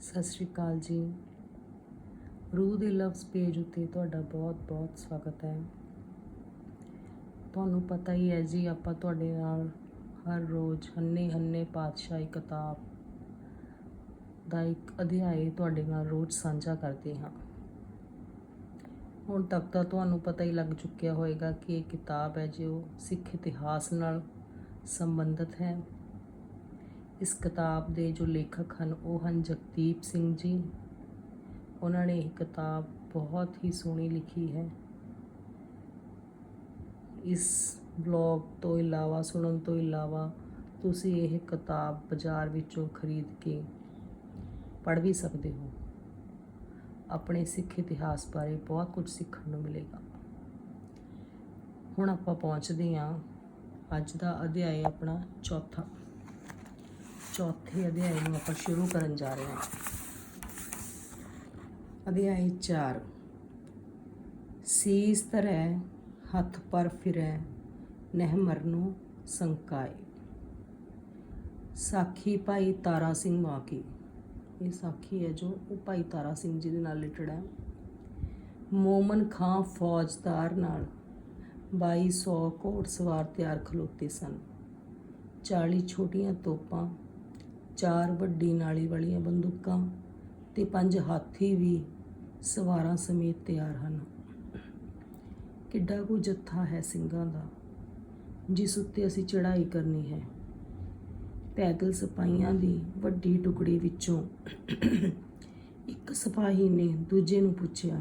ਸਤਿ ਸ਼੍ਰੀ ਅਕਾਲ ਜੀ। ਰੂਹ ਦੇ ਲਵਸ ਪੇਜ ਉੱਤੇ ਤੁਹਾਡਾ ਬਹੁਤ-ਬਹੁਤ ਸਵਾਗਤ ਹੈ। ਤੁਹਾਨੂੰ ਪਤਾ ਹੀ ਹੈ ਜੀ, ਆਪਾਂ ਤੁਹਾਡੇ ਨਾਲ ਹਰ ਰੋਜ਼ ਹੰਨੇ ਹੰਨੇ ਪਾਤਸ਼ਾਹੀ ਕਿਤਾਬ ਦਾ ਇੱਕ ਅਧਿਆਇ ਤੁਹਾਡੇ ਨਾਲ ਰੋਜ਼ ਸਾਂਝਾ ਕਰਦੇ ਹਾਂ। ਹੁਣ ਤੱਕ ਤਾਂ ਤੁਹਾਨੂੰ ਪਤਾ ਹੀ ਲੱਗ ਚੁੱਕਿਆ ਹੋਵੇਗਾ ਕਿ ਇਹ ਕਿਤਾਬ ਹੈ ਜੋ ਸਿੱਖ ਇਤਿਹਾਸ ਨਾਲ ਸੰਬੰਧਿਤ ਹੈ। ਇਸ ਕਿਤਾਬ ਦੇ ਜੋ ਲੇਖਕ ਹਨ, ਉਹ ਹਨ ਜਗਦੀਪ ਸਿੰਘ ਜੀ। ਉਹਨਾਂ ਨੇ ਇਹ ਕਿਤਾਬ ਬਹੁਤ ਹੀ ਸੋਹਣੀ ਲਿਖੀ ਹੈ। ਇਸ ਬਲੌਗ ਤੋਂ ਇਲਾਵਾ, ਸੁਣਨ ਤੋਂ ਇਲਾਵਾ ਤੁਸੀਂ ਇਹ ਕਿਤਾਬ ਬਾਜ਼ਾਰ ਵਿੱਚੋਂ ਖਰੀਦ ਕੇ ਪੜ੍ਹ ਵੀ ਸਕਦੇ ਹੋ। ਆਪਣੇ ਸਿੱਖ ਇਤਿਹਾਸ ਬਾਰੇ ਬਹੁਤ ਕੁਝ ਸਿੱਖਣ ਨੂੰ ਮਿਲੇਗਾ। ਹੁਣ ਆਪਾਂ ਪਹੁੰਚਦੇ ਹਾਂ ਅੱਜ ਦਾ ਅਧਿਆਇ ਆਪਣਾ ਚੌਥਾ। ਚੌਥੇ ਅਧਿਆਇ ਨੂੰ ਆਪਾਂ ਸ਼ੁਰੂ ਕਰਨ ਜਾ ਰਹੇ ਹਾਂ। ਅਧਿਆਇ 4 ਸੀਸ ਤਰੈ ਹੱਥ ਪਰ ਫਿਰੈ, ਨਹਿ ਮਰਨੂ ਸੰਕਾਏ। ਸਾਖੀ ਭਾਈ ਤਾਰਾ ਸਿੰਘ ਮਾਕੀ ਇਹ ਸਾਖੀ ਹੈ ਜੋ ਉਹ ਭਾਈ ਤਾਰਾ ਸਿੰਘ ਜੀ ਦੇ ਨਾਲ ਰਿਲੇਟਡ ਹੈ। ਮੋਮਨ ਖਾਂ ਫੌਜਦਾਰ ਨਾਲ 2200 ਘੋੜ ਸਵਾਰ ਤਿਆਰ ਖਲੋਤੇ ਸਨ। 40 ਛੋਟੀਆਂ ਤੋਪਾਂ ਚਾਰ ਵੱਡੀ ਨਾਲੀ ਵਾਲੀਆਂ ਬੰਦੂਕਾਂ ਤੇ ਪੰਜ ਹਾਥੀ ਵੀ ਸਵਾਰਾਂ ਸਮੇਤ ਤਿਆਰ ਹਨ। ਕਿੱਡਾ ਕੁ ਜੱਥਾ ਹੈ ਸਿੰਘਾਂ ਦਾ, ਜਿਸ ਉੱਤੇ ਅਸੀਂ ਚੜ੍ਹਾਈ ਕਰਨੀ ਹੈ। ਪੈਦਲ ਸਿਪਾਹੀਆਂ ਦੀ ਵੱਡੀ ਟੁਕੜੀ ਵਿੱਚੋਂ ਇੱਕ ਸਿਪਾਹੀ ਨੇ ਦੂਜੇ ਨੂੰ ਪੁੱਛਿਆ,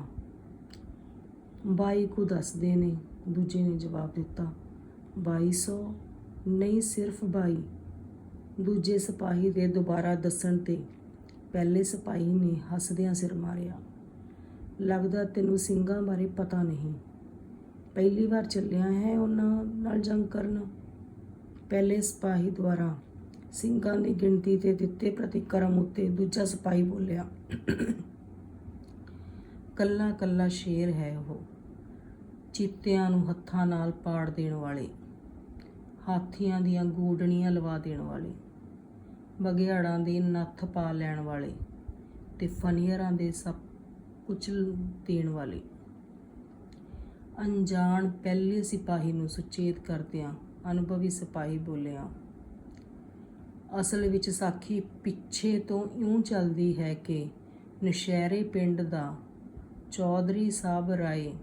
ਬਾਈ ਕੋ ਦੱਸਦੇ ਨੇ? ਦੂਜੇ ਨੇ ਜਵਾਬ ਦਿੱਤਾ 2200 ਨਹੀਂ ਸਿਰਫ 22 ਦੂਜੇ ਸਿਪਾਹੀ ਦੇ ਦੁਬਾਰਾ ਦੱਸਣ ਤੇ ਪਹਿਲੇ ਸਿਪਾਹੀ ਨੇ ਹੱਸਦਿਆਂ ਸਿਰ ਮਾਰਿਆ। ਲੱਗਦਾ ਤੈਨੂੰ ਸਿੰਘਾਂ ਬਾਰੇ ਪਤਾ ਨਹੀਂ। ਪਹਿਲੀ ਵਾਰ ਚੱਲਿਆ ਹੈ ਉਹਨਾਂ ਨਾਲ ਜੰਗ ਕਰਨ। ਪਹਿਲੇ ਸਿਪਾਹੀ ਦੁਆਰਾ ਸਿੰਘਾਂ ਦੀ ਗਿਣਤੀ ਤੇ ਦਿੱਤੇ ਪ੍ਰਤੀਕਰਮ ਉੱਤੇ ਦੂਜਾ ਸਿਪਾਹੀ ਬੋਲਿਆ, ਕੱਲਾ ਕੱਲਾ ਸ਼ੇਰ ਹੈ ਉਹ। ਚੀਤਿਆਂ ਨੂੰ ਹੱਥਾਂ ਨਾਲ ਪਾੜ ਦੇਣ ਵਾਲੇ, ਹਾਥੀਆਂ ਦੀਆਂ ਗੂੜਣੀਆਂ ਲਵਾ ਦੇਣ ਵਾਲੇ। ਬਗਿਆੜਾਂ ਦੇ ਨੱਥ ਪਾ ਲੈਣ ਵਾਲੇ ਤੇ ਫਨੀਅਰਾਂ ਦੇ ਸਭ ਕੁਚਲ ਦੇਣ ਵਾਲੇ। ਅਣਜਾਣ ਪਹਿਲੇ ਸਿਪਾਹੀ ਨੂੰ ਸੁਚੇਤ ਕਰਦਿਆਂ ਅਨੁਭਵੀ ਸਿਪਾਹੀ ਬੋਲਿਆ, ਅਸਲ ਵਿੱਚ ਸਾਖੀ ਪਿੱਛੇ ਤੋਂ ਇਉਂ ਚੱਲਦੀ ਹੈ ਕਿ ਨਸ਼ਹਿਰੇ ਪਿੰਡ ਦਾ ਚੌਧਰੀ ਸਾਹਿਬ ਰਾਏ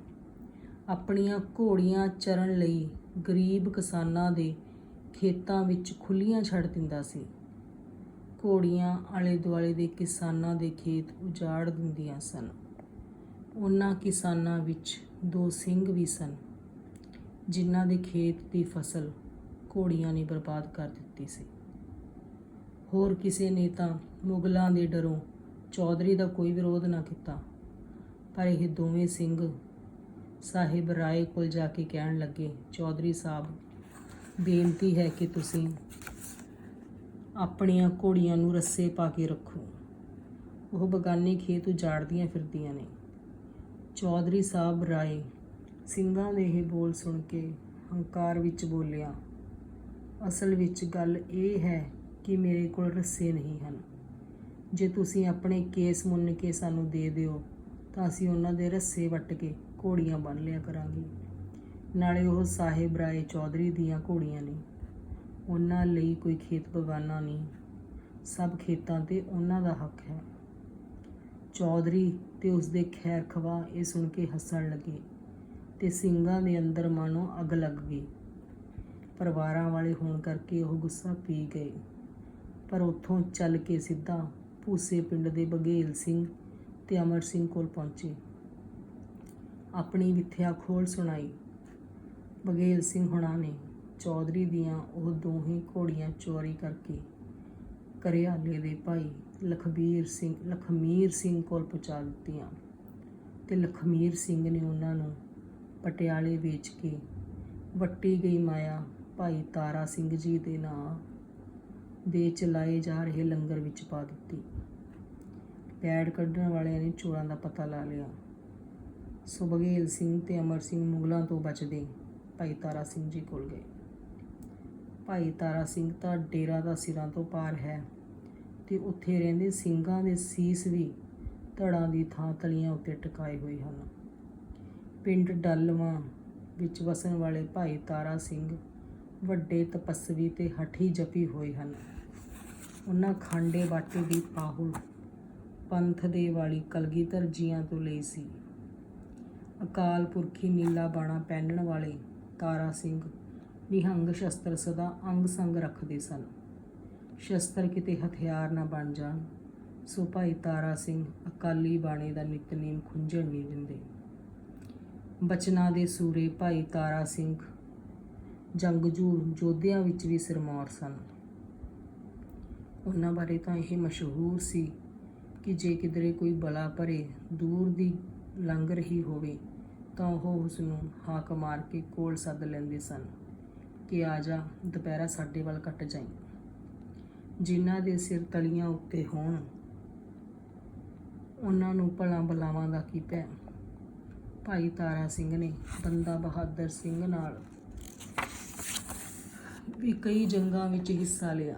ਆਪਣੀਆਂ ਘੋੜੀਆਂ ਚਰਨ ਲਈ ਗਰੀਬ ਕਿਸਾਨਾਂ ਦੇ ਖੇਤਾਂ ਵਿੱਚ ਖੁੱਲੀਆਂ ਛੱਡ ਦਿੰਦਾ ਸੀ। ਘੋੜੀਆਂ ਆਲੇ ਦੁਆਲੇ ਦੇ ਕਿਸਾਨਾਂ ਦੇ ਖੇਤ ਉਜਾੜ ਦਿੰਦੀਆਂ ਸਨ। ਉਹਨਾਂ ਕਿਸਾਨਾਂ ਵਿੱਚ ਦੋ ਸਿੰਘ ਵੀ ਸਨ, ਜਿਨ੍ਹਾਂ ਦੇ ਖੇਤ ਦੀ ਫਸਲ ਘੋੜੀਆਂ ਨੇ ਬਰਬਾਦ ਕਰ ਦਿੱਤੀ ਸੀ। ਹੋਰ ਕਿਸੇ ਨੇ ਤਾਂ ਮੁਗਲਾਂ ਦੇ ਡਰੋਂ ਚੌਧਰੀ ਦਾ ਕੋਈ ਵਿਰੋਧ ਨਾ ਕੀਤਾ, ਪਰ ਇਹ ਦੋਵੇਂ ਸਿੰਘ ਸਾਹਿਬ ਰਾਏ ਕੋਲ ਜਾ ਕੇ ਕਹਿਣ ਲੱਗੇ, ਚੌਧਰੀ ਸਾਹਿਬ, ਬੇਨਤੀ ਹੈ ਕਿ ਤੁਸੀਂ ਆਪਣੀਆਂ ਘੋੜੀਆਂ ਨੂੰ ਰੱਸੇ ਪਾ ਕੇ ਰੱਖੋ। ਉਹ ਬਗਾਨੇ ਖੇਤ ਉਜਾੜਦੀਆਂ ਫਿਰਦੀਆਂ ਨੇ। ਚੌਧਰੀ ਸਾਹਿਬ ਰਾਏ ਸਿੰਘਾਂ ਦੇ ਇਹ ਬੋਲ ਸੁਣ ਕੇ ਹੰਕਾਰ ਵਿੱਚ ਬੋਲਿਆ, ਅਸਲ ਵਿੱਚ ਗੱਲ ਇਹ ਹੈ ਕਿ ਮੇਰੇ ਕੋਲ ਰੱਸੇ ਨਹੀਂ ਹਨ। ਜੇ ਤੁਸੀਂ ਆਪਣੇ ਕੇਸ ਮੁੰਨ ਕੇ ਸਾਨੂੰ ਦੇ ਦਿਓ, ਤਾਂ ਅਸੀਂ ਉਹਨਾਂ ਦੇ ਰੱਸੇ ਵੱਟ ਕੇ ਘੋੜੀਆਂ ਬੰਨ ਲਿਆ ਕਰਾਂਗੇ। ਨਾਲੇ ਉਹ ਸਾਹਿਬ ਰਾਏ ਚੌਧਰੀ ਦੀਆਂ ਘੋੜੀਆਂ ਨੇ। ਉਹਨਾਂ ਲਈ ਕੋਈ ਖੇਤ ਬਗਾਨਾ ਨਹੀਂ। ਸਭ ਖੇਤਾਂ ਤੇ ਉਹਨਾਂ ਦਾ ਹੱਕ ਹੈ। ਚੌਧਰੀ ਤੇ ਉਸਦੇ ਖੈਰ ਖਵਾ ਇਹ ਸੁਣ ਕੇ ਹੱਸਣ ਲੱਗੇ ਤੇ ਸਿੰਘਾਂ ਦੇ ਅੰਦਰ ਮਾਨੋ ਅੱਗ ਲੱਗ ਗਈ। ਪਰਿਵਾਰਾਂ ਵਾਲੇ ਹੋਣ ਕਰਕੇ ਉਹ ਗੁੱਸਾ ਪੀ ਗਏ। ਪਰ ਉੱਥੋਂ ਚੱਲ ਕੇ ਸਿੱਧਾ ਭੂਸੇ ਪਿੰਡ ਦੇ ਬਗੇਲ ਸਿੰਘ ਤੇ ਅਮਰ ਸਿੰਘ ਕੋਲ ਪਹੁੰਚੇ। ਆਪਣੀ ਵਿਥਿਆ ਖੋਲ ਸੁਣਾਈ। ਬਗੇਲ ਸਿੰਘ ਹੁਣਾਂ ਨੇ ਚੌਧਰੀ ਦੀਆਂ ਉਹ ਦੋਹੇ ਘੋੜੀਆਂ ਚੋਰੀ ਕਰਕੇ ਕਰਿਆਲੇ ਦੇ ਭਾਈ ਲਖਬੀਰ ਸਿੰਘ, ਲਖਮੀਰ ਸਿੰਘ ਕੋਲ ਪਹੁੰਚਾ ਦਿੱਤੀਆਂ ਤੇ ਲਖਮੀਰ ਸਿੰਘ ਨੇ ਉਹਨਾਂ ਨੂੰ ਪਟਿਆਲੇ ਵੇਚ ਕੇ ਵੱਟੀ ਗਈ ਮਾਇਆ ਭਾਈ ਤਾਰਾ ਸਿੰਘ ਜੀ ਦੇ ਨਾਂ ਦੇ ਚਲਾਏ ਜਾ ਰਹੇ ਲੰਗਰ ਵਿੱਚ ਪਾ ਦਿੱਤੀ। ਪੈੜ ਕੱਢਣ ਵਾਲਿਆਂ ਨੇ ਚੋਰਾਂ ਦਾ ਪਤਾ ਲਾ ਲਿਆ। ਸੋ ਬਘੇਲ ਸਿੰਘ ਤੇ ਅਮਰ ਸਿੰਘ ਮੁਗਲਾਂ ਤੋਂ ਬਚਦੇ ਭਾਈ ਤਾਰਾ ਸਿੰਘ ਜੀ ਕੋਲ ਗਏ। ਭਾਈ ਤਾਰਾ ਸਿੰਘ ਤਾਂ ਡੇਰਾ ਦਾ ਸਿਰਾਂ ਤੋਂ ਪਾਰ ਹੈ ਤੇ ਉੱਥੇ ਰਹਿੰਦੇ ਸਿੰਘਾਂ ਦੇ ਸੀਸ ਵੀ ਧੜਾਂ ਦੀ ਥਾਂ ਤਲੀਆਂ ਉੱਤੇ ਟਿਕਾਏ ਹੋਏ ਹਨ। ਪਿੰਡ ਡੱਲਵਾਂ ਵਿੱਚ ਵਸਣ ਵਾਲੇ ਭਾਈ ਤਾਰਾ ਸਿੰਘ ਵੱਡੇ ਤਪਸਵੀ ਤੇ ਹਠੀ ਜਪੀ ਹੋਏ ਹਨ। ਉਹਨਾਂ ਖਾਂਡੇ ਬਾਟੇ ਦੀ ਪਾਹੁਲ ਪੰਥ ਦੇ ਵਾਲੀ ਕਲਗੀਧਰ ਜੀਆਂ ਤੋਂ ਲਈ ਸੀ। ਅਕਾਲ ਪੁਰਖੀ ਨੀਲਾ ਬਾਣਾ ਪਹਿਨਣ ਵਾਲੇ ਤਾਰਾ ਸਿੰਘ ਨਿਹੰਗ ਸ਼ਸਤਰ ਸਦਾ ਅੰਗ ਸੰਗ ਰੱਖਦੇ ਸਨ। ਸ਼ਸਤਰ ਕਿਤੇ ਹਥਿਆਰ ਨਾ ਬਣ ਜਾਣ, ਸੋ ਭਾਈ ਤਾਰਾ ਸਿੰਘ ਅਕਾਲੀ ਬਾਣੇ ਦਾ ਨਿਤਨੇਮ ਖੁੰਝਣ ਨਹੀਂ ਦਿੰਦੇ। ਬਚਨਾਂ ਦੇ ਸੂਰੇ ਭਾਈ ਤਾਰਾ ਸਿੰਘ ਜੰਗਜੂ ਯੋਧਿਆਂ ਵਿੱਚ ਵੀ ਸਿਰਮੌਰ ਸਨ। ਉਹਨਾਂ ਬਾਰੇ ਤਾਂ ਇਹ ਮਸ਼ਹੂਰ ਸੀ ਕਿ ਜੇ ਕਿਧਰੇ ਕੋਈ ਬਲਾ ਭਰੇ ਦੂਰ ਦੀ ਲੰਘ ਰਹੀ ਹੋਵੇ ਤਾਂ ਉਹ ਉਸ ਨੂੰ ਹਾਕ ਮਾਰ ਕੇ ਕੋਲ ਸੱਦ ਲੈਂਦੇ ਸਨ। ਕਿ ਆ ਜਾ, ਦੁਪਹਿਰਾ ਸਾਡੇ ਵੱਲ ਕੱਟ ਜਾਈ। ਜਿਨ੍ਹਾਂ ਦੇ ਸਿਰ ਤਲੀਆਂ ਉੱਤੇ ਹੋਣ, ਉਹਨਾਂ ਨੂੰ ਭਲਾ ਬਲਾਵਾਂ ਦਾ ਕੀ ਭੈ ਭਾਈ ਤਾਰਾ ਸਿੰਘ ਨੇ ਬੰਦਾ ਬਹਾਦਰ ਸਿੰਘ ਨਾਲ ਵੀ ਕਈ ਜੰਗਾਂ ਵਿੱਚ ਹਿੱਸਾ ਲਿਆ।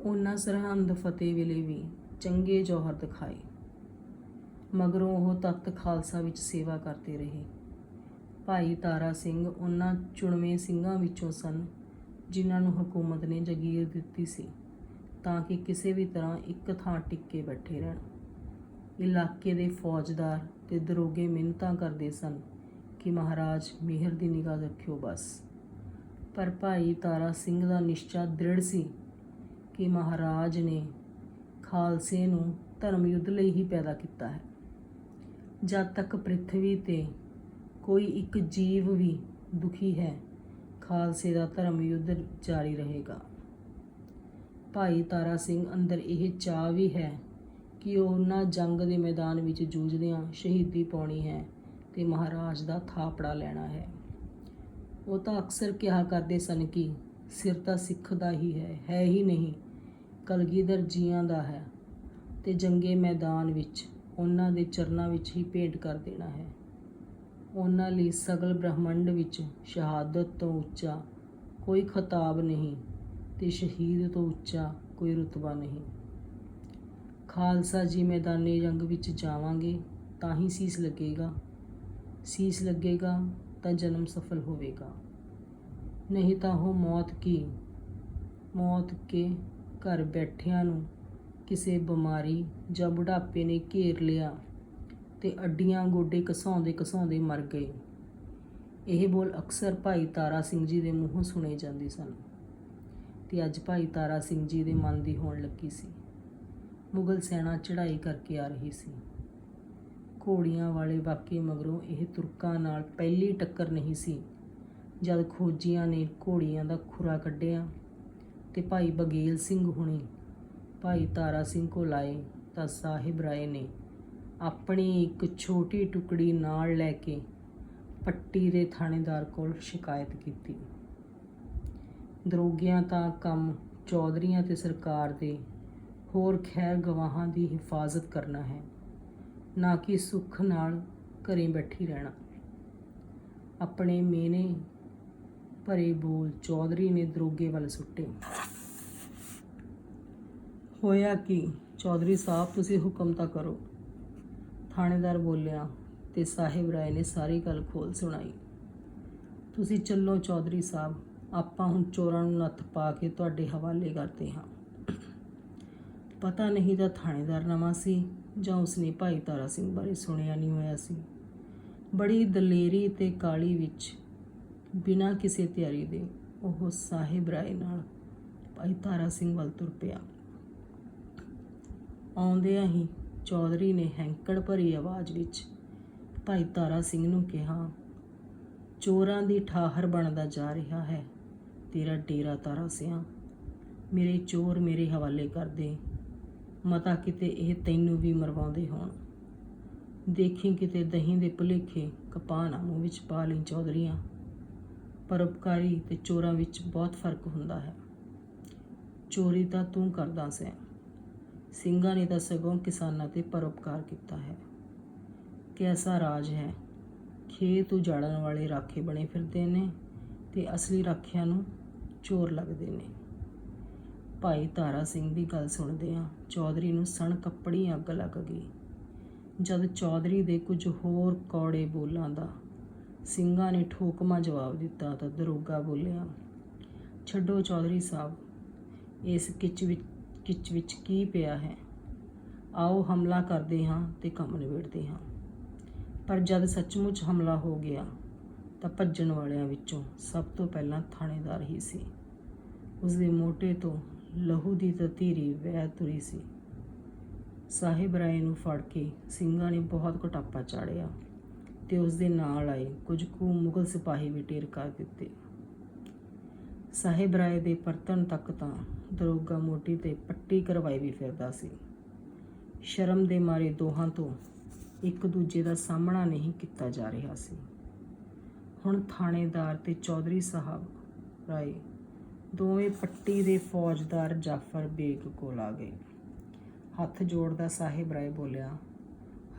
ਉਹਨਾਂ ਸਰਹੰਦ ਫਤਿਹ ਵੇਲੇ ਵੀ ਚੰਗੇ ਜ਼ੋਹਰ ਦਿਖਾਏ। ਮਗਰੋਂ ਉਹ ਤਖਤ ਖਾਲਸਾ ਵਿੱਚ ਸੇਵਾ ਕਰਦੇ ਰਹੇ। ਭਾਈ ਤਾਰਾ ਸਿੰਘ ਉਹਨਾਂ ਚੁਣਵੇਂ ਸਿੰਘਾਂ ਵਿੱਚੋਂ ਸਨ, ਜਿਨ੍ਹਾਂ ਨੂੰ ਹਕੂਮਤ ਨੇ ਜਗੀਰ ਦਿੱਤੀ ਸੀ, ਤਾਂ ਕਿ ਕਿਸੇ ਵੀ ਤਰ੍ਹਾਂ ਇੱਕ ਥਾਂ ਟਿੱਕੇ ਬੈਠੇ ਰਹਿਣ। ਇਲਾਕੇ ਦੇ ਫੌਜਦਾਰ ਤੇ ਦਰੋਗੇ ਮਿਹਨਤਾਂ ਕਰਦੇ ਸਨ ਕਿ ਮਹਾਰਾਜ ਮਿਹਰ ਦੀ ਨਿਗਾਹ ਰੱਖਿਓ ਬਸ। ਪਰ ਭਾਈ ਤਾਰਾ ਸਿੰਘ ਦਾ ਨਿਸ਼ਚਾ ਦ੍ਰਿੜ ਸੀ ਕਿ ਮਹਾਰਾਜ ਨੇ ਖਾਲਸੇ ਨੂੰ ਧਰਮ ਯੁੱਧ ਲਈ ਹੀ ਪੈਦਾ ਕੀਤਾ ਹੈ। ਜਦ ਤੱਕ ਪ੍ਰithvi ਤੇ ਕੋਈ ਇੱਕ ਜੀਵ ਵੀ ਦੁਖੀ ਹੈ। ਖਾਲਸੇ ਦਾ ਧਰਮ ਯੁੱਧ ਜਾਰੀ ਰਹੇਗਾ। ਭਾਈ ਤਾਰਾ ਸਿੰਘ ਅੰਦਰ ਇਹ ਚਾਹ ਵੀ ਹੈ ਕਿ ਉਹ ਉਹਨਾਂ ਜੰਗ ਦੇ ਮੈਦਾਨ ਵਿੱਚ ਜੂਝਦਿਆਂ ਸ਼ਹੀਦੀ ਪਾਉਣੀ ਹੈ ਤੇ ਮਹਾਰਾਜ ਦਾ ਥਾਪੜਾ ਲੈਣਾ ਹੈ। ਉਹ ਤਾਂ ਅਕਸਰ ਕਿਹਾ ਕਰਦੇ ਸਨ ਕਿ ਸਿਰ ਤਾਂ ਸਿੱਖ ਦਾ ਹੀ ਹੈ ਹੈ ਹੀ ਨਹੀਂ, ਕਲਗੀਧਰ ਜੀਆਂ ਦਾ ਹੈ ਤੇ ਜੰਗੇ ਮੈਦਾਨ ਵਿੱਚ ਉਹਨਾਂ ਦੇ ਚਰਨਾਂ ਵਿੱਚ ਹੀ ਭੇਟ ਕਰ ਦੇਣਾ ਹੈ। ਉਹਨਾਂ ਲਈ ਸਗਲ ਬ੍ਰਹਮੰਡ ਵਿੱਚ ਸ਼ਹਾਦਤ ਤੋਂ ਉੱਚਾ ਕੋਈ ਖਿਤਾਬ ਨਹੀਂ ਤੇ ਸ਼ਹੀਦ ਤੋਂ ਉੱਚਾ ਕੋਈ ਰੁਤਬਾ ਨਹੀਂ। ਖਾਲਸਾ ਜੀ ਮੈਦਾਨੇ ਜੰਗ ਵਿੱਚ ਜਾਵਾਂਗੇ ਤਾਂ ਹੀ ਸੀਸ ਲੱਗੇਗਾ। ਸੀਸ ਲੱਗੇਗਾ ਤਾਂ ਜਨਮ ਸਫਲ ਹੋਵੇਗਾ। ਨਹੀਂ ਤਾਂ ਉਹ ਮੌਤ ਕੀ? ਮੌਤ ਕੇ ਘਰ ਬੈਠਿਆਂ ਨੂੰ ਕਿਸੇ ਬਿਮਾਰੀ ਜਾਂ ਬੁਢਾਪੇ ਨੇ ਘੇਰ ਲਿਆ। ਤੇ ਅੱਡੀਆਂ ਗੋਡੇ ਘਸਾਉਂਦੇ ਘਸਾਉਂਦੇ ਮਰ ਗਏ। ਇਹ ਬੋਲ ਅਕਸਰ ਭਾਈ ਤਾਰਾ ਸਿੰਘ ਜੀ ਦੇ ਮੂੰਹੋਂ ਸੁਣੇ ਜਾਂਦੇ ਸਨ। ਤੇ ਅੱਜ ਭਾਈ ਤਾਰਾ ਸਿੰਘ ਜੀ ਦੇ ਮਨ ਦੀ ਹੋਣ ਲੱਗੀ ਸੀ। ਮੁਗਲ ਸੈਨਾ ਚੜ੍ਹਾਈ ਕਰਕੇ ਆ ਰਹੀ ਸੀ। ਘੋੜੀਆਂ ਵਾਲੇ ਵਾਕੇ ਮਗਰੋਂ ਇਹ ਤੁਰਕਾਂ ਨਾਲ ਪਹਿਲੀ ਟੱਕਰ ਨਹੀਂ ਸੀ। ਜਦ ਖੋਜੀਆਂ ਨੇ ਘੋੜੀਆਂ ਦਾ ਖੁਰਾ ਕੱਢਿਆ ਤੇ ਭਾਈ ਬਗੇਲ ਸਿੰਘ ਹੁਣੀ ਭਾਈ ਤਾਰਾ ਸਿੰਘ ਕੋਲ ਆਏ ਤਾਂ ਸਾਹਿਬ ਰਾਏ ਨੇ ਆਪਣੀ ਇੱਕ ਛੋਟੀ ਟੁਕੜੀ ਨਾਲ ਲੈ ਕੇ ਪੱਟੀ ਦੇ ਥਾਣੇਦਾਰ ਕੋਲ ਸ਼ਿਕਾਇਤ ਕੀਤੀ। ਦਰੋਗਿਆਂ ਦਾ ਕੰਮ ਚੌਧਰੀਆਂ ਤੇ ਸਰਕਾਰ ਦੇ ਹੋਰ ਖੈਰ ਗਵਾਹਾਂ ਦੀ ਹਿਫਾਜ਼ਤ ਕਰਨਾ ਹੈ, ਨਾ ਕਿ ਸੁੱਖ ਨਾਲ ਘਰੇ ਬੈਠੀ ਰਹਿਣਾ। ਆਪਣੇ ਮੇਨੇ ਭਰੇ ਬੋਲ ਚੌਧਰੀ ਨੇ ਦਰੋਗੇ ਵੱਲ ਸੁੱਟੇ। ਹੋਇਆ ਕਿ? ਚੌਧਰੀ ਸਾਹਿਬ, ਤੁਸੀਂ ਹੁਕਮ ਤਾਂ ਕਰੋ। ਥਾਣੇਦਾਰ ਬੋਲਿਆ ਤੇ ਸਾਹਿਬ ਰਾਏ ਨੇ ਸਾਰੀ ਗੱਲ ਖੋਲ ਸੁਣਾਈ। ਤੁਸੀਂ ਚੱਲੋ ਚੌਧਰੀ ਸਾਹਿਬ, ਆਪਾਂ ਹੁਣ ਚੋਰਾਂ ਨੂੰ ਨੱਥ ਪਾ ਕੇ ਤੁਹਾਡੇ ਹਵਾਲੇ ਕਰਦੇ ਹਾਂ। ਪਤਾ ਨਹੀਂ ਤਾਂ ਥਾਣੇਦਾਰ ਨਵਾਂ ਸੀ ਜਾਂ ਉਸਨੇ ਭਾਈ ਤਾਰਾ ਸਿੰਘ ਬਾਰੇ ਸੁਣਿਆ ਨਹੀਂ ਹੋਇਆ ਸੀ। ਬੜੀ ਦਲੇਰੀ ਤੇ ਕਾਲੀ ਵਿੱਚ ਬਿਨਾਂ ਕਿਸੇ ਤਿਆਰੀ ਦੇ ਉਹ ਸਾਹਿਬ ਰਾਏ ਨਾਲ ਭਾਈ ਤਾਰਾ ਸਿੰਘ ਵੱਲ ਤੁਰ ਪਿਆ। ਆਉਂਦਿਆਂ ਹੀ ਚੌਧਰੀ ਨੇ ਹੈਂਕੜ ਭਰੀ ਆਵਾਜ਼ ਵਿੱਚ ਭਾਈ ਤਾਰਾ ਸਿੰਘ ਨੂੰ ਕਿਹਾ, ਚੋਰਾਂ ਦੀ ਠਾਹਰ ਬਣਦਾ ਜਾ ਰਿਹਾ ਹੈ। ਤੇਰਾ ਡੇਰਾ ਤਾਰਾ ਸਿਆ, ਮੇਰੇ ਚੋਰ ਮੇਰੇ ਹਵਾਲੇ ਕਰ ਦੇ। ਮਤਾ ਕਿਤੇ ਇਹ ਤੈਨੂੰ ਵੀ ਮਰਵਾਉਂਦੇ ਹੋਣ। ਦੇਖੀ ਕਿਤੇ ਦਹੀਂ ਦੇ ਭੁਲੇਖੇ ਕਪਾਹ ਨਾ ਮੂੰਹ ਵਿੱਚ ਪਾ ਲਈ ਚੌਧਰੀਆਂ। ਪਰਉਪਕਾਰੀ ਤੇ ਚੋਰਾਂ ਵਿੱਚ ਬਹੁਤ ਫ਼ਰਕ ਹੁੰਦਾ ਹੈ। ਚੋਰੀ ਤਾਂ ਤੂੰ ਕਰਦਾ ਸੈਂ ਸਿੰਘਾਂ ਨੇ ਤਾਂ ਸਗੋਂ ਕਿਸਾਨਾਂ ਤੇ ਪਰਉਪਕਾਰ ਕੀਤਾ ਹੈ। ਕੈਸਾ ਰਾਜ ਹੈ? ਖੇਤ ਉਜਾੜਨ ਵਾਲੇ ਰਾਖੇ ਬਣੇ ਫਿਰਦੇ ਨੇ ਤੇ ਅਸਲੀ ਰਾਖਿਆਂ ਨੂੰ ਚੋਰ ਲੱਗਦੇ ਨੇ। ਭਾਈ ਤਾਰਾ ਸਿੰਘ ਦੀ ਗੱਲ ਸੁਣਦੇ ਸੁਣਦਿਆਂ ਚੌਧਰੀ ਨੂੰ ਸਣ ਕੱਪੜੀ ਅੱਗ ਲੱਗ ਗਈ। ਜਦ ਚੌਧਰੀ ਦੇ ਕੁਝ ਹੋਰ ਕੌੜੇ ਬੋਲਾਂ ਦਾ ਸਿੰਘਾਂ ਨੇ ਠੋਕਮਾ ਜਵਾਬ ਦਿੱਤਾ ਤਾਂ ਦਰੋਗਾ ਬੋਲਿਆ, ਛੱਡੋ ਚੌਧਰੀ ਸਾਹਿਬ, ਇਸ ਕਿਚ ਵਿੱਚ ਕਿਚ ਵਿੱਚ ਕੀ ਪਿਆ ਹੈ? ਆਓ ਹਮਲਾ ਕਰਦੇ ਹਾਂ ਤੇ ਕੰਮ ਨਿਬੇੜਦੇ ਹਾਂ। ਪਰ ਜਦ ਸੱਚਮੁੱਚ ਹਮਲਾ ਹੋ ਗਿਆ, ਤਾਂ ਭੱਜਣ ਵਾਲਿਆਂ ਵਿੱਚੋਂ ਸਭ ਤੋਂ ਪਹਿਲਾਂ ਥਾਣੇਦਾਰ ਹੀ ਸੀ। ਉਸ ਦੇ ਮੋਢੇ ਤੋਂ ਲਹੂ ਦੀ ਤਤੀਰੀ ਵਹਿ ਤੁਰੀ ਸੀ। ਸਾਹਿਬ ਰਾਏ ਨੂੰ ਫੜ ਕੇ ਸਿੰਘਾਂ ਨੇ ਬਹੁਤ ਕਟਾਪਾ ਚਾੜਿਆ ਤੇ ਉਸ ਦੇ ਨਾਲ ਆਏ ਕੁਝ ਕੁ ਮੁਗਲ ਸਿਪਾਹੀ ਵੀ ਢੇਰ ਕਰ ਦਿੱਤੇ। ਸਾਹਿਬ ਰਾਏ ਦੇ ਪਰਤਣ ਤੱਕ ਤਾਂ ਦਰੋਗਾ ਮੋਟੀ ਤੇ ਪੱਟੀ ਕਰਵਾਈ ਵੀ ਫਿਰਦਾ ਸੀ। ਸ਼ਰਮ ਦੇ ਮਾਰੇ ਦੋਹਾਂ ਤੋਂ ਇੱਕ ਦੂਜੇ ਦਾ ਸਾਹਮਣਾ ਨਹੀਂ ਕੀਤਾ ਜਾ ਰਿਹਾ ਸੀ। ਹੁਣ ਥਾਣੇਦਾਰ ਤੇ ਚੌਧਰੀ ਸਾਹਿਬ ਰਾਏ ਦੋਵੇਂ ਪੱਟੀ ਦੇ ਫੌਜਦਾਰ ਜਾਫਰ ਬੇਗ ਕੋਲ ਆ ਗਏ। ਹੱਥ ਜੋੜਦਾ ਸਾਹਿਬ ਰਾਏ ਬੋਲਿਆ,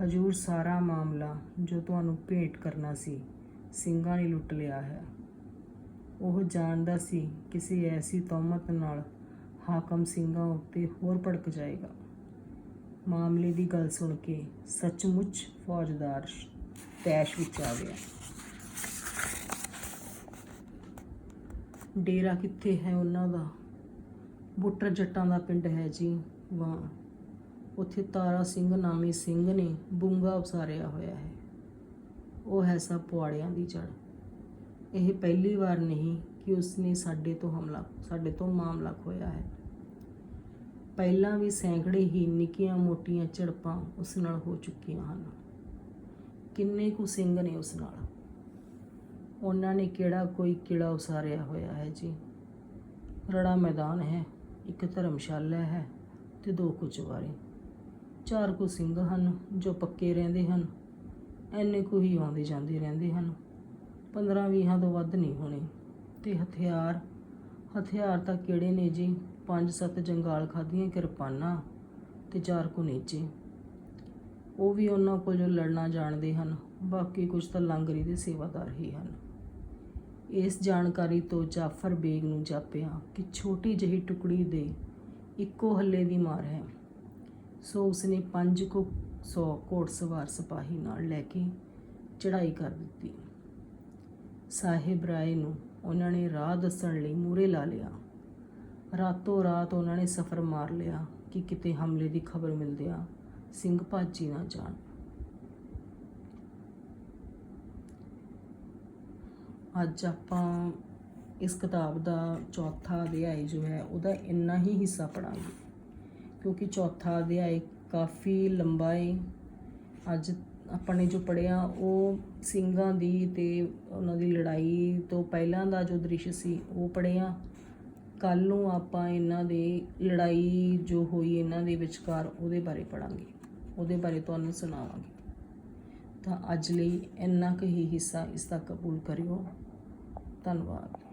ਹਜੂਰ, ਸਾਰਾ ਮਾਮਲਾ ਜੋ ਤੁਹਾਨੂੰ ਭੇਟ ਕਰਨਾ ਸੀ, ਸਿੰਘਾਂ ਨੇ ਲੁੱਟ ਲਿਆ ਹੈ। ਉਹ ਜਾਣਦਾ ਸੀ ਕਿਸੇ ਐਸੀ ਤੌਮਤ ਨਾਲ ਹਾਕਮ ਸਿੰਘਾਂ ਉੱਤੇ ਹੋਰ ਭੜਕ ਜਾਏਗਾ। ਮਾਮਲੇ ਦੀ ਗੱਲ ਸੁਣ ਕੇ ਸੱਚਮੁੱਚ ਫੌਜਦਾਰ ਤੈਸ਼ ਵਿੱਚ ਆ ਗਿਆ। ਡੇਰਾ ਕਿੱਥੇ ਹੈ ਉਹਨਾਂ ਦਾ? ਬੁੱਟਰ ਜੱਟਾਂ ਦਾ ਪਿੰਡ ਹੈ ਜੀ ਵਾਂ। ਉੱਥੇ ਤਾਰਾ ਸਿੰਘ ਨਾਮੀ ਸਿੰਘ ਨੇ ਬੂੰਗਾ ਉਸਾਰਿਆ ਹੋਇਆ ਹੈ। ਉਹ ਹੈ ਸਭ ਪੁਆੜਿਆਂ ਦੀ ਜੜ ਇਹ ਪਹਿਲੀ ਵਾਰ ਨਹੀਂ ਕਿ ਉਸਨੇ ਸਾਡੇ ਤੋਂ ਹਮਲਾ, ਸਾਡੇ ਤੋਂ ਮਾਮਲਾ ਖੋਇਆ ਹੈ। ਪਹਿਲਾਂ ਵੀ ਸੈਂਕੜੇ ਹੀ ਨਿੱਕੀਆਂ ਮੋਟੀਆਂ ਝੜਪਾਂ ਉਸ ਨਾਲ ਹੋ ਚੁੱਕੀਆਂ ਹਨ। ਕਿੰਨੇ ਕੁ ਸਿੰਘ ਨੇ ਉਸ ਨਾਲ? ਉਹਨਾਂ ਨੇ ਕਿਹੜਾ ਕੋਈ ਕਿਲਾ ਉਸਾਰਿਆ ਹੋਇਆ ਹੈ ਜੀ? ਰੜਾ ਮੈਦਾਨ ਹੈ, ਇੱਕ ਧਰਮਸ਼ਾਲਾ ਹੈ ਤੇ ਦੋ ਕੁ ਚੁਬਾਰੇ ਚਾਰ ਕੁ ਸਿੰਘ ਹਨ ਜੋ ਪੱਕੇ ਰਹਿੰਦੇ ਹਨ, ਐਨੇ ਕੁ ਹੀ ਆਉਂਦੇ ਜਾਂਦੇ ਰਹਿੰਦੇ ਹਨ। 15 ਵੀਹਾਂ ਤੋਂ ਵੱਧ ਨਹੀਂ ਹੋਣੇ। ਤੇ ਹਥਿਆਰ? ਹਥਿਆਰ ਤਾਂ ਕਿਹੜੇ ਨੇ ਜੀ? ਪੰਜ ਸੱਤ ਜੰਗਾਲ ਖਾਦੀਆਂ ਕਿਰਪਾਨਾਂ ਤੇ ਚਾਰ ਕੁ ਨੀਚੇ ਉਹ ਵੀ ਉਹਨਾਂ ਕੋਲ ਜੋ ਲੜਨਾ ਜਾਣਦੇ ਹਨ, ਬਾਕੀ ਕੁਝ ਤਾਂ ਲਾਂਗਰੀ ਦੇ ਸੇਵਾਦਾਰ ਹੀ ਹਨ। ਇਸ ਜਾਣਕਾਰੀ ਤੋਂ ਜਾਫਰ ਬੇਗ ਨੂੰ ਜਾਪਿਆ ਕਿ ਛੋਟੀ ਜਿਹੀ ਟੁਕੜੀ ਦੇ ਇੱਕੋ ਹੱਲੇ ਦੀ ਮਾਰ ਹੈ। ਸੋ ਉਸਨੇ ਪੰਜ ਕੁ ਸੌ ਘੋੜਸਵਾਰ ਸਿਪਾਹੀ ਨਾਲ ਲੈ ਕੇ ਚੜ੍ਹਾਈ ਕਰ ਦਿੱਤੀ। ਸਾਹਿਬ ਰਾਏ ਨੂੰ ਉਹਨਾਂ ਨੇ ਰਾਹ ਦੱਸਣ ਲਈ ਮੂਰੇ ਲਾ ਲਿਆ। ਰਾਤੋਂ ਰਾਤ ਉਹਨਾਂ ਨੇ ਸਫ਼ਰ ਮਾਰ ਲਿਆ ਕਿ ਕਿਤੇ ਹਮਲੇ ਦੀ ਖਬਰ ਮਿਲਦਿਆਂ ਸਿੰਘ ਭਾਜੀ ਨਾ ਜਾਣ। ਅੱਜ ਆਪਾਂ ਇਸ ਕਿਤਾਬ ਦਾ ਚੌਥਾ ਅਧਿਆਇ ਜੋ ਹੈ, ਉਹਦਾ ਇੰਨਾ ਹੀ ਹਿੱਸਾ ਪੜਾਂਗੇ ਕਿਉਂਕਿ ਚੌਥਾ ਅਧਿਆਇ ਕਾਫੀ ਲੰਬਾ ਹੈ ਅੱਜ ਆਪਾਂ ਨੇ ਜੋ ਪੜਿਆ ਉਹ ਸਿੰਘਾਂ ਦੀ ਤੇ ਉਹਨਾਂ ਦੀ ਲੜਾਈ ਤੋਂ ਪਹਿਲਾਂ ਦਾ ਜੋ ਦ੍ਰਿਸ਼ ਸੀ, ਉਹ ਪੜਿਆ ਕੱਲ ਨੂੰ ਆਪਾਂ ਇਹਨਾਂ ਦੇ ਲੜਾਈ ਜੋ ਹੋਈ ਇਹਨਾਂ ਦੇ ਵਿਚਕਾਰ, ਉਹਦੇ ਬਾਰੇ ਪੜਾਂਗੇ ਉਹਦੇ ਬਾਰੇ ਤੁਹਾਨੂੰ ਸੁਣਾਵਾਂਗੇ। ਤਾਂ ਅੱਜ ਲਈ ਇੰਨਾ ਕੁ ਹੀ ਹਿੱਸਾ ਇਸ ਦਾ ਕਬੂਲ ਕਰਿਓ। ਧੰਨਵਾਦ।